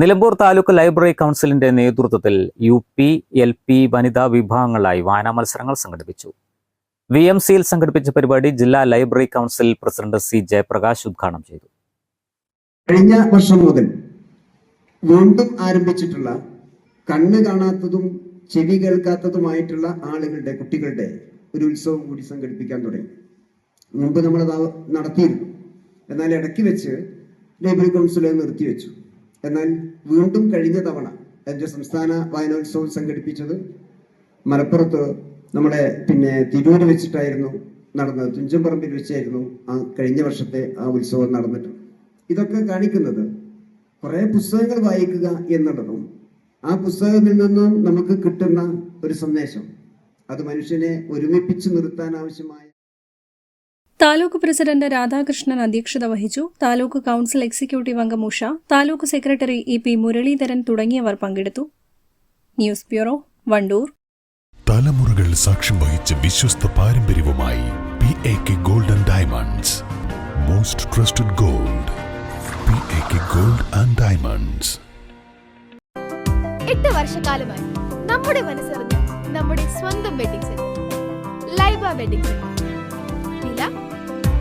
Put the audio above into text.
Nilambur taluk library കൗൺസിലിന്റെ നേതൃത്വത്തിൽ U P L P വനിതാ വിഭാഗങ്ങളായി വായനാ മത്സരങ്ങൾ സംഘടിപ്പിച്ചു. വി എം സിയിൽ സംഘടിപ്പിച്ച പരിപാടി ജില്ലാ library council president C Jayaprakash ഉദ്ഘാടനം ചെയ്തു. കഴിഞ്ഞ വർഷം മുതൽ വീണ്ടും ആരംഭിച്ചിട്ടുള്ള കണ്ണ് കാണാത്തതും ചെവി കേൾക്കാത്തതുമായിട്ടുള്ള ആളുകളുടെ കുട്ടികളുടെ ഒരു ഉത്സവം കൂടി സംഘടിപ്പിക്കാൻ തുടങ്ങി. മുമ്പ് നമ്മളത് നടത്തിയിരുന്നു. എന്നാൽ ഇടയ്ക്ക് വെച്ച് ലൈബ്രറി കൗൺസിൽ അത് നിർത്തിവെച്ചു. എന്നാൽ വീണ്ടും കഴിഞ്ഞ തവണ എന്റെ സംസ്ഥാന വായനോത്സവം സംഘടിപ്പിച്ചത് മലപ്പുറത്ത് നമ്മുടെ പിന്നെ തിരൂര് വെച്ചിട്ടായിരുന്നു നടന്നത്. തുഞ്ചൻപറമ്പിൽ വെച്ചായിരുന്നു ആ കഴിഞ്ഞ വർഷത്തെ ആ ഉത്സവം നടന്നിട്ട് ഇതൊക്കെ കാണിക്കുന്നത് കുറെ പുസ്തകങ്ങൾ വായിക്കുക എന്നുള്ളതും ആ പുസ്തകത്തിൽ നിന്നും നമുക്ക് കിട്ടുന്ന ഒരു സന്ദേശം. അത് മനുഷ്യനെ ഒരുമിപ്പിച്ച് നിർത്താൻ ആവശ്യമായ താലൂക്ക് പ്രസിഡന്റ് രാധാകൃഷ്ണൻ അധ്യക്ഷത വഹിച്ചു. താലൂക്ക് കൌൺസിൽ എക്സിക്യൂട്ടീവ് അംഗം Usha taluk secretary E P Muraleedharan തുടങ്ങിയവർ പങ്കെടുത്തു. News bureau Wandoor. തലമുറകൾ സാക്ഷ്യം വഹിച്ച വിശ്വസ്ത പാരമ്പര്യവുമായി P A K gold and diamonds most trusted gold P A K gold and diamonds എട്ട് വർഷക്കാലമായി നമ്മുടെ മനസ്സറിഞ്ഞ നമ്മുടെ സ്വന്തം wedding centre Laiba wedding centre